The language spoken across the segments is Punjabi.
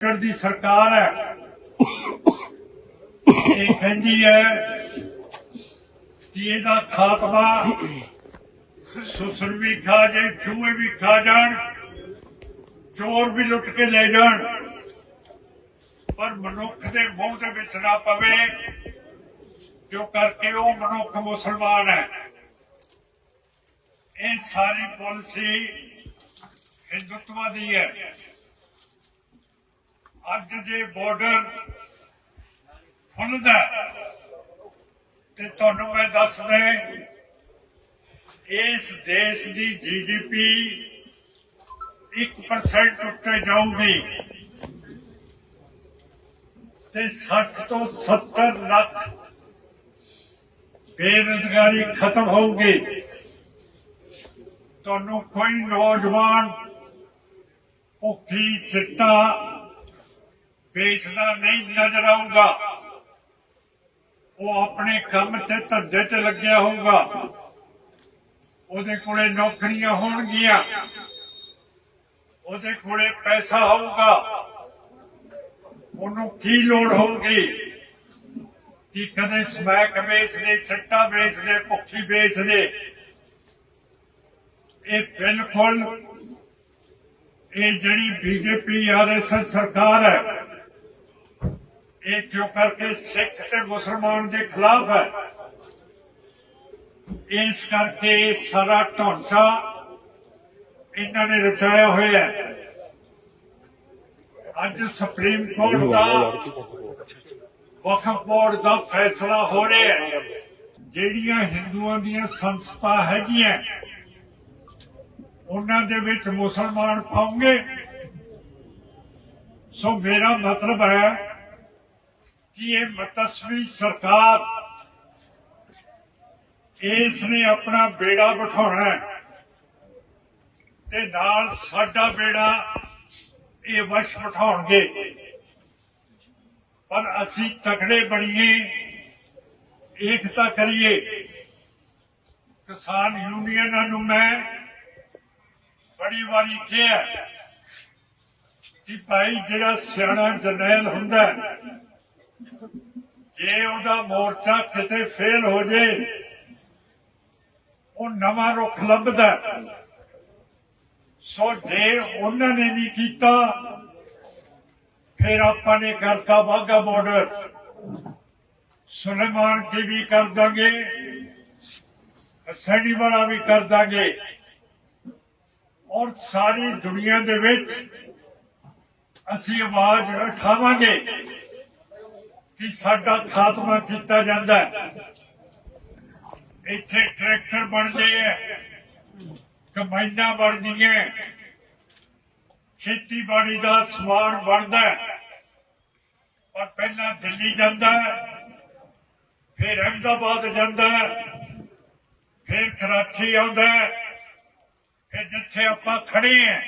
ਕੇਂਦਰ ਦੀ ਸਰਕਾਰ ਹੈ। ਇਹ ਕਹਿੰਦੀ ਹੈ ਕਿ ਇਹਦਾ ਖਾਤਮਾ ਸੁਸਰ ਵੀ ਖਾ ਜਾਏ, ਚੂਹੇ ਵੀ ਖਾ ਜਾਣ, ਚੋਰ ਵੀ ਲੁੱਟ ਕੇ ਲੈ ਜਾਣ। ਪਰ ਮਨੁੱਖ ਦੇ ਮੂੰਹ ਦੇ ਵਿੱਚ ਨਾ ਪਵੇ ਕਿਉਂ ਕਰਕੇ ਉਹ ਮਨੁੱਖ ਮੁਸਲਮਾਨ ਹੈ। ਇਹ ਸਾਰੀ ਪਾਲਿਸੀ ਹਿੰਦੁਤਵਾ ਦੀ ਹੈ। ਅੱਜ ਜੇ ਬਾਰਡਰ ਖੁੱਲਦਾ ਤੇ ਤੁਹਾਨੂੰ ਮੈਂ ਦੱਸਦਾ ਇਸ ਦੇਸ਼ ਦੀ ਜੀਡੀਪੀ 1% ਉੱਤੇ ਜਾਊਗੀ ਤੇ 60 ਤੋਂ 70 ਲੱਖ ਬੇਰੁਜ਼ਗਾਰੀ ਖਤਮ ਹੋਊਗੀ। ਤੁਹਾਨੂੰ ਕੋਈ ਨੌਜਵਾਨ ਭੁੱਖੀ, ਚਿੱਟਾ ਵੇਚਦਾ ਨਹੀਂ ਨਜ਼ਰ ਆਊਗਾ। ਉਹ ਆਪਣੇ ਕੰਮ ਤੇ ਧੰਦੇ ਤੇ ਲੱਗਿਆ ਹੋਊਗਾ। ਉਹਦੇ ਕੋਲੇ ਨੌਕਰੀਆਂ ਹੋਣਗੀਆਂ। ਉਹਦੇ ਕੋਲੇ ਪੈਸਾ ਹੋਊਗਾ। ਉਹਨੂੰ ਕੀ ਲੋੜ ਹੋਊਗੀ? ਕਿ ਕਦੇ ਸਮੈਕ ਵੇਚਦੇ ਚਿੱਟਾ ਵੇਚਦੇ, ਭੁੱਖੀ ਵੇਚਦੇ? ਇਹ ਬਿਲਕੁਲ ਇਹ ਜਿਹੜੀ ਬੀਜੇਪੀ ਆਰਐਸਐਸ ਸਰਕਾਰ ਹੈ ਇਹ ਕਿਉਂ ਕਰਕੇ ਸਿੱਖ ਤੇ ਮੁਸਲਮਾਨ ਦੇ ਖਿਲਾਫ ਹੈ। ਇਸ ਕਰਕੇ ਸਾਰਾ ਢਾਂਚਾ ਇਹਨਾਂ ਨੇ ਰਚਾਇਆ ਹੋਇਆ ਹੈ। ਅੱਜ ਸੁਪਰੀਮ ਕੋਰਟ ਦਾ ਵਕਫ ਬੋਰਡ ਦਾ ਫੈਸਲਾ ਹੋ ਰਿਹਾ ਹੈ। ਜਿਹੜੀਆਂ ਹਿੰਦੂਆਂ ਦੀਆਂ ਸੰਸਥਾ ਹੈਗੀਆਂ ਉਹਨਾਂ ਦੇ ਵਿੱਚ ਮੁਸਲਮਾਨ ਪਾਉਂਗੇ। ਸੋ ਮੇਰਾ ਮਤਲਬ ਹੈ ਕਿ ਇਹ ਮਤਸਵੀ ਸਰਕਾਰ। ਇਸ ਨੇ ਆਪਣਾ ਬੇੜਾ ਬਿਠਾਉਣਾ ਤੇ ਨਾਲ ਸਾਡਾ ਬੇੜਾ ਇਹ ਵਸ਼ ਬਿਠਾਉਣਗੇ। ਪਰ ਅਸੀਂ ਤਕੜੇ ਬਣੀਏ ਏਕਤਾ ਕਰੀਏ। ਕਿਸਾਨ ਯੂਨੀਅਨਾਂ ਨੂੰ ਮੈਂ ਬੜੀ ਵਾਰੀ ਕਿਹਾ ਕਿ ਭਾਈ ਜਿਹੜਾ ਸਿਆਣਾ ਜਰਨੈਲ ਹੁੰਦਾ ਹੈ, ਜੇ ਉਹਦਾ ਮੋਰਚਾ ਕਿਤੇ ਫੇਲ ਹੋ ਜੇ, ਉਹ ਨਵਾਂ ਰੁੱਖ ਲੱਭਦਾ ਸੋ ਜੇ ਉਹਨਾਂ ਨੇ ਨਹੀਂ ਕੀਤਾ, ਫਿਰ ਆਪਾਂ ਨੇ ਕਰਤਾ ਬਾਗਾ ਬਾਰਡਰ ਸੁਲੇਮਾਨ ਕੀ ਵੀ ਕਰ ਦਾਂਗੇ, ਸੈਣੀ ਵਾਲਾ ਵੀ ਕਰ ਦਾਂਗੇ। ਔਰ ਸਾਰੀ ਦੁਨੀਆ ਦੇ ਵਿੱਚ ਅਸੀਂ ਆਵਾਜ਼ ਉਠਾਵਾਂਗੇ। ਕਿ ਸਾਡਾ ਖਾਤਮਾ ਕੀਤਾ ਜਾਂਦਾ ਇੱਥੇ ਟਰੈਕਟਰ ਬਣਦੇ ਐ ਕਮਾਈਆਂ ਬਣਦੀਆਂ ਖੇਤੀਬਾੜੀ ਦਾ ਸਮਾਨ ਬਣਦਾ ਹੈ। ਪਰ ਪਹਿਲਾਂ ਦਿੱਲੀ ਜਾਂਦਾ ਹੈ, ਫਿਰ ਅਹਿਮਦਾਬਾਦ ਜਾਂਦਾ ਹੈ, ਫਿਰ ਕਰਾਚੀ ਆਉਂਦਾ ਹੈ, ਫਿਰ ਜਿੱਥੇ ਆਪਾਂ ਖੜੇ ਆ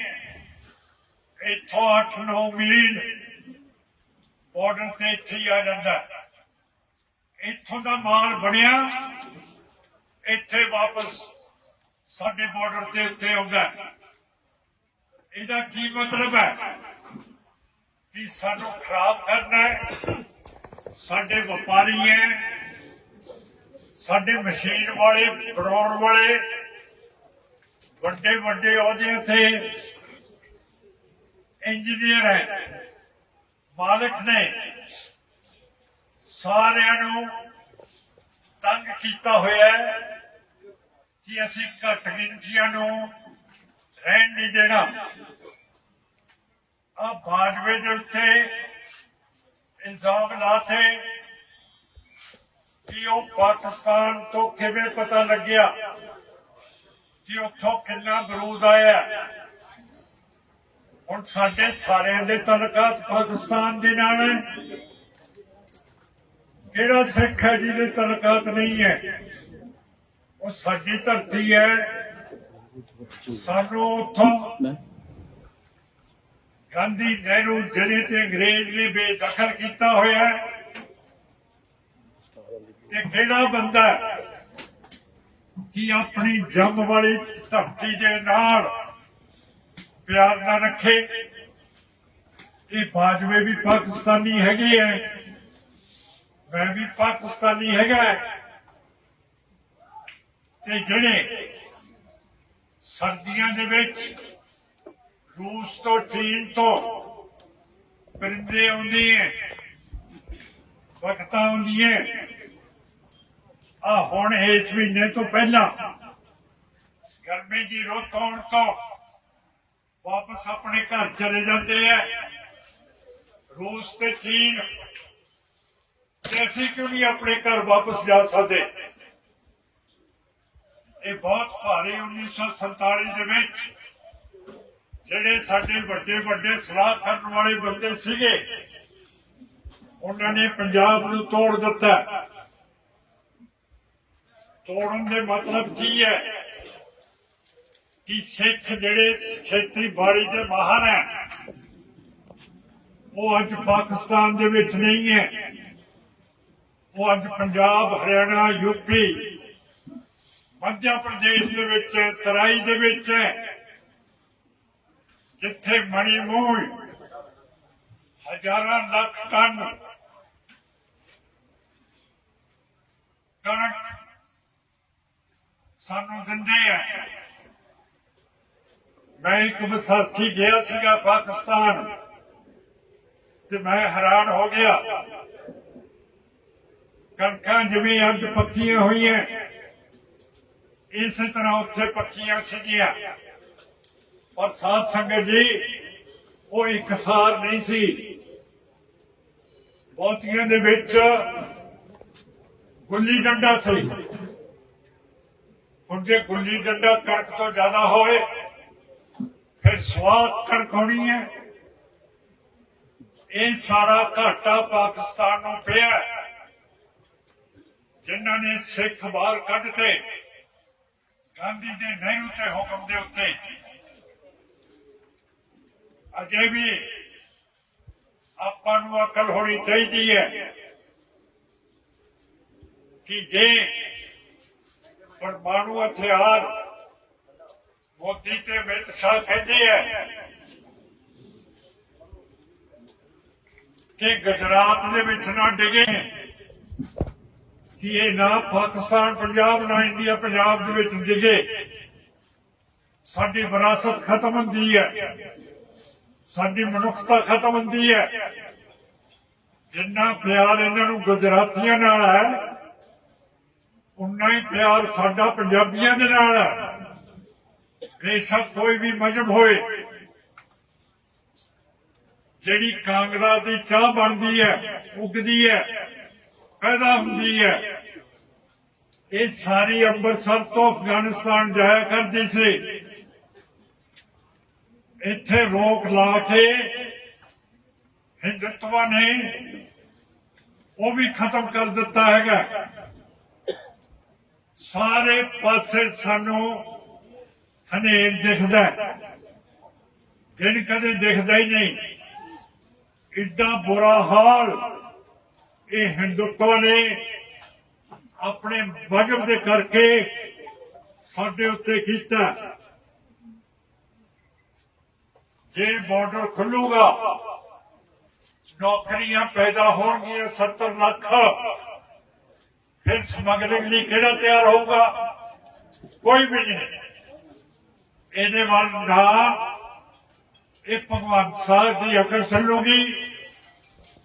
ਇੱਥੋਂ 8-9 ਮੀਲ ਬਾਰਡਰ ਤੇ ਇੱਥੇ ਹੀ ਆ ਜਾਂਦਾ ਇੱਥੋਂ ਦਾ ਮਾਲ ਬਣਿਆ, ਇੱਥੇ ਵਾਪਸ ਸਾਡੇ ਬਾਰਡਰ ਤੇ ਉੱਤੇ ਆਉਂਦਾ ਇਹਦਾ ਕੀ ਮਤਲਬ ਹੈ? ਕਿ ਸਾਨੂੰ ਖਰਾਬ ਕਰਨਾ ਹੈ, ਸਾਡੇ ਵਪਾਰੀ ਹੈ, ਸਾਡੇ ਮਸ਼ੀਨ ਵਾਲੇ, ਬਣਾਉਣ ਵਾਲੇ ਵੱਡੇ ਵੱਡੇ ਅਹੁਦਿਆਂ ਤੇ ਇੰਜੀਨੀਅਰ ਹੈ। ਮਾਲਕ ਨੇ ਸਾਰਿਆਂ ਨੂੰ ਤੰਗ ਕੀਤਾ ਹੋਇਆ ਹੈ ਕਿ ਅਸੀਂ ਘੱਟ ਗਿਣਤੀਆਂ ਨੂੰ ਰਹਿਣ ਨਹੀਂ ਦੇਣਾ। ਆ ਬਾਜਵੇ ਦੇ ਉੱਤੇ ਇਲਜ਼ਾਮ ਲਾਤੇ ਕਿ ਉਹ ਪਾਕਿਸਤਾਨ ਤੋਂ ਕਿਵੇਂ ਪਤਾ ਲੱਗਿਆ ਕਿ ਉੱਥੋਂ ਕਿੰਨਾ ਬਰੂਦ ਆਇਆ। ਹੁਣ ਸਾਡੇ ਸਾਰਿਆਂ ਦੇ ਤਲਕਾਤ ਪਾਕਿਸਤਾਨ ਦੇ ਨਾਲ ਹੈ। ਕਿਹੜਾ ਸਿੱਖ ਹੈ, ਜਿਹਦੇ ਤਲਕਾਤ ਨਹੀਂ ਹੈ, ਉਹ ਸਾਡੀ ਧਰਤੀ ਹੈ। ਸਾਨੂੰ ਉੱਥੋਂ ਗਾਂਧੀ ਨਹਿਰੂ ਜਿਹੜੇ ਤੇ ਅੰਗਰੇਜ਼ ਨੇ ਬੇਦਖਲ ਕੀਤਾ ਹੋਇਆ ਤੇ ਕਿਹੜਾ ਬੰਦਾ ਕਿ ਆਪਣੀ ਜੰਮ ਵਾਲੀ ਧਰਤੀ ਦੇ ਨਾਲ ਪਿਆਰ ਨਾ ਰੱਖੇ। ਇਹ ਬਾਜਵੇ ਵੀ ਪਾਕਿਸਤਾਨੀ ਹੈਗੇ ਐ। ਮੈਂ ਵੀ ਪਾਕਿਸਤਾਨੀ ਹੈਗਾ ਤੇ ਜਿਹੜੇ ਸਰਦੀਆਂ ਦੇ ਵਿੱਚ ਰੂਸ ਤੋਂ, ਚੀਨ ਤੋਂ ਪਰਿੰਦੇ ਆਉਂਦੇ ਐ, ਵਕਤਾਂ ਆਉਂਦੀਆਂ ਆ ਹੁਣ ਇਸ ਮਹੀਨੇ ਤੋਂ ਪਹਿਲਾਂ ਗਰਮੀ ਦੀ ਰੁੱਤ ਆਉਣ ਤੋਂ ਵਾਪਸ ਆਪਣੇ ਘਰ ਚਲੇ ਜਾਂਦੇ ਐ ਰੂਸ ਤੇ ਚੀਨ। ਤੇ ਅਸੀਂ ਕਿਉਂ ਨਹੀਂ ਆਪਣੇ ਘਰ ਵਾਪਸ ਜਾ ਸਕਦੇ? ਇਹ ਬਹੁਤ ਭਾਰੀ 1947 ਦੇ ਵਿੱਚ ਜਿਹੜੇ ਸਾਡੇ ਵੱਡੇ ਵੱਡੇ ਸਲਾਹ ਕਰਨ ਵਾਲੇ ਬੰਦੇ ਸੀਗੇ, ਉਹਨਾਂ ਨੇ ਪੰਜਾਬ ਨੂੰ ਤੋੜ ਦਿੱਤਾ। ਤੋੜਨ ਦੇ ਮਤਲਬ ਕੀ ਹੈ? ਕਿ ਸਿੱਖ ਜਿਹੜੇ ਖੇਤੀਬਾੜੀ ਦੇ ਮਾਹਰ ਹੈ, ਉਹ ਅੱਜ ਪਾਕਿਸਤਾਨ ਦੇ ਵਿੱਚ ਨਹੀਂ ਹੈ। ਉਹ ਅੱਜ ਪੰਜਾਬ, ਹਰਿਆਣਾ ਯੂਪੀ ਮੱਧ ਪ੍ਰਦੇਸ਼ ਦੇ ਵਿੱਚ ਤਰਾਈ ਦੇ ਵਿੱਚ ਹੈ। ਜਿੱਥੇ ਮਣੀ ਮੂਲ ਹਜ਼ਾਰਾਂ ਲੱਖ ਟਨ ਕਣਕ ਸਾਨੂੰ ਦਿੰਦੇ ਆ। ਮੈਂ ਇੱਕ ਵਿਸਾਖੀ ਗਿਆ ਸੀਗਾ ਪਾਕਿਸਤਾਨ ਤੇ ਮੈਂ ਹੈਰਾਨ ਹੋ ਗਿਆ। ਕਣਕਾਂ ਜਿਵੇਂ ਅੱਜ ਪੱਕੀਆਂ ਹੋਈਆਂ, ਇਸੇ ਤਰ੍ਹਾਂ ਉੱਥੇ ਪੱਕੀਆਂ ਸੀਗੀਆਂ। ਪਰ ਸਾਧ ਸੰਗਤ ਜੀ, ਉਹ ਇਕਸਾਰ ਨਹੀਂ ਸੀ। ਬਹੁਤੀਆਂ ਦੇ ਵਿੱਚ ਗੁੱਲੀ ਡੰਡਾ ਸੀ। ਹੁਣ ਜੇ ਗੁੱਲੀ ਡੰਡਾ ਕਣਕ ਤੋਂ ਜ਼ਿਆਦਾ ਹੋਵੇ ਫਿਰ ਸਵਾਦ ਕਣਕ ਹੈ। ਇਹ ਸਾਰਾ ਘਾਟਾ ਪਾਕਿਸਤਾਨ ਨੂੰ ਪਿਆ ਜਿਨ੍ਹਾਂ ਨੇ ਸਿੱਖ ਬਾਹਰ ਕੱਢਤੇ, ਗਾਂਧੀ ਦੇ ਨਹਿਰੂ ਤੇ ਹੁਕਮ ਦੇ ਉੱਤੇ। ਅਜੇ ਵੀ ਆਪਾਂ ਨੂੰ ਅਕਲ ਹੋਣੀ ਚਾਹੀਦੀ ਹੈ ਕਿ ਜੇ ਪਰਮਾਣੂ ਹਥਿਆਰ ਮੋਦੀ ਤੇ ਅਮਿਤ ਸ਼ਾਹ ਕਹਿੰਦੇ ਹੈ। ਕਿ ਗੁਜਰਾਤ ਦੇ ਵਿੱਚ ਨਾ ਡਿਗੇ? ਕਿ ਇਹ ਨਾ ਪਾਕਿਸਤਾਨ, ਪੰਜਾਬ, ਨਾ ਇੰਡੀਆ, ਪੰਜਾਬ ਦੇ ਵਿੱਚ ਡਿਗੇ? ਸਾਡੀ ਵਿਰਾਸਤ ਖਤਮ ਹੁੰਦੀ ਹੈ। ਸਾਡੀ ਮਨੁੱਖਤਾ ਖਤਮ ਹੁੰਦੀ ਹੈ। ਜਿੰਨਾ ਪਿਆਰ ਇਹਨਾਂ ਨੂੰ ਗੁਜਰਾਤੀਆਂ ਨਾਲ ਹੈ, ਉਨਾ ਹੀ ਪਿਆਰ ਸਾਡਾ ਪੰਜਾਬੀਆਂ ਦੇ ਨਾਲ ਹੈ। ਬੇਸ਼ੱਕ ਕੋਈ ਵੀ ਮਜਬ ਹੋਏ। ਜਿਹੜੀ ਕਾਂਗੜਾ ਦੀ ਚਾਹ ਬਣਦੀ ਹੈ, ਉਗਦੀ ਹੈ, ਪੈਦਾ ਹੁੰਦੀ ਹੈ, ਇਹ ਸਾਰੀ ਅੰਮ੍ਰਿਤਸਰ ਤੋਂ ਅਫਗਾਨਿਸਤਾਨ ਜਾਇਆ ਕਰਦੀ ਸੀ। ਇੱਥੇ ਰੋਕ ਲਾ ਕੇ ਹਿੰਦੁਤਵਾ ਨੇ ਉਹ ਵੀ ਖਤਮ ਕਰ ਦਿੱਤਾ ਹੈਗਾ। ਸਾਰੇ ਪਾਸੇ ਸਾਨੂੰ ਹਨੇਰ ਦਿਖਦਾ ਦਿਨ ਕਦੇ ਦਿਖਦਾ ਹੀ ਨਹੀਂ। ਇੱਡਾ ਬੁਰਾ ਹਾਲ। ਇਹ ਹਿੰਦੁਤਵਾ ਨੇ ਆਪਣੇ ਵਜਬ ਦੇ ਕਰਕੇ ਸਾਡੇ ਉੱਤੇ ਕੀਤਾ ਜੇ ਬਾਰਡਰ ਖੁੱਲੂਗਾ, ਨੌਕਰੀਆਂ ਪੈਦਾ ਹੋਣਗੀਆਂ 70 ਲੱਖ। ਫਿਰ ਸਮਗਲਿੰਗ ਲਈ ਕਿਹੜਾ ਤਿਆਰ ਹੋਊਗਾ? ਕੋਈ ਵੀ ਨਹੀਂ। ਇਹਦੇ ਵੱਲ ਨਾ ਇਹ ਭਗਵਾਨ ਸਾਹਿਬ ਦੀ ਅਕਲ ਚੱਲੂਗੀ।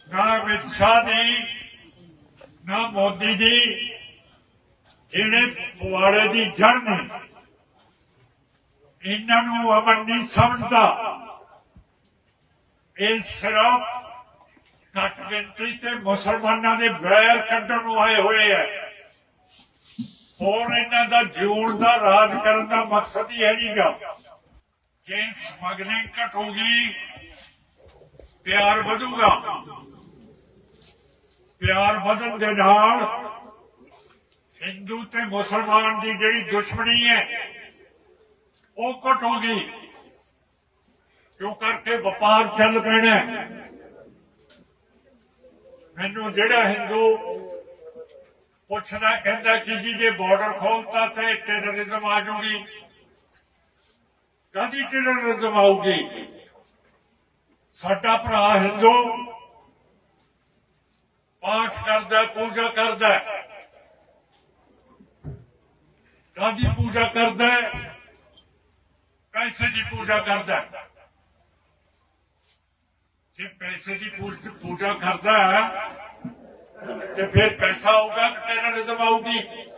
ਨਾ ਅਮਿਤ ਸ਼ਾਹ ਦੀ, ਨਾ ਮੋਦੀ ਦੀ, ਜਿਹੜੇ ਪੁਆੜੇ ਦੀ ਜੜ ਨੇ। ਇਹਨਾਂ ਨੂੰ ਅਮਨ ਨਹੀਂ ਸਮਝਦਾ। ਇਹ ਸਿਰਫ ਘੱਟ ਗਿਣਤੀ ਤੇ ਮੁਸਲਮਾਨਾਂ ਦੇ ਵੈਰ ਕੱਢਣ ਨੂੰ ਆਏ ਹੋਏ ਹੈ। ਹੋਰ ਇਹਨਾਂ ਦਾ ਜੋੜ ਦਾ ਰਾਜ ਕਰਨ ਦਾ ਮਕਸਦ ਹੀ ਹੈ ਨਹੀਂਗਾ ਜੇ ਸਮਗਲਿੰਗ ਘਟੂਗੀ, ਪਿਆਰ ਵਧੂਗਾ। ਪਿਆਰ ਵਧਣ ਦੇ ਨਾਲ ਹਿੰਦੂ ਤੇ ਮੁਸਲਮਾਨ ਦੀ ਜਿਹੜੀ ਦੁਸ਼ਮਣੀ ਹੈ, ਉਹ ਘਟੂਗੀ। ਕਿਉਂ ਕਰਕੇ ਵਪਾਰ ਚੱਲ ਪੈਣਾ ਮੈਨੂੰ ਜਿਹੜਾ ਹਿੰਦੂ ਪੁੱਛਦਾ ਕਹਿੰਦਾ ਕਿ ਜੀ, ਜੇ ਬਾਰਡਰ ਖੋਲਤਾ ਤੇ ਟੈਰਰਿਜ਼ਮ ਆ ਜਾਊਗੀ। ਕਾਹਦੀ ਟੈਰਰਿਜ਼ਮ ਆਊਗੀ? ਸਾਡਾ ਭਰਾ ਹਿੰਦੂ ਪਾਠ ਕਰਦਾ, ਪੂਜਾ ਕਰਦਾ। ਕਾਦੀ ਪੂਜਾ ਕਰਦਾ? ਪੈਸੇ ਦੀ ਪੂਜਾ ਕਰਦਾ। ਜੇ ਪੈਸੇ ਦੀ ਪੂਜ- ਪੂਜਾ ਕਰਦਾ ਤੇ ਫਿਰ ਪੈਸਾ ਆਊਗਾ ਕਿ ਟੈਰਰਿਜ਼ਮ ਆਊਗੀ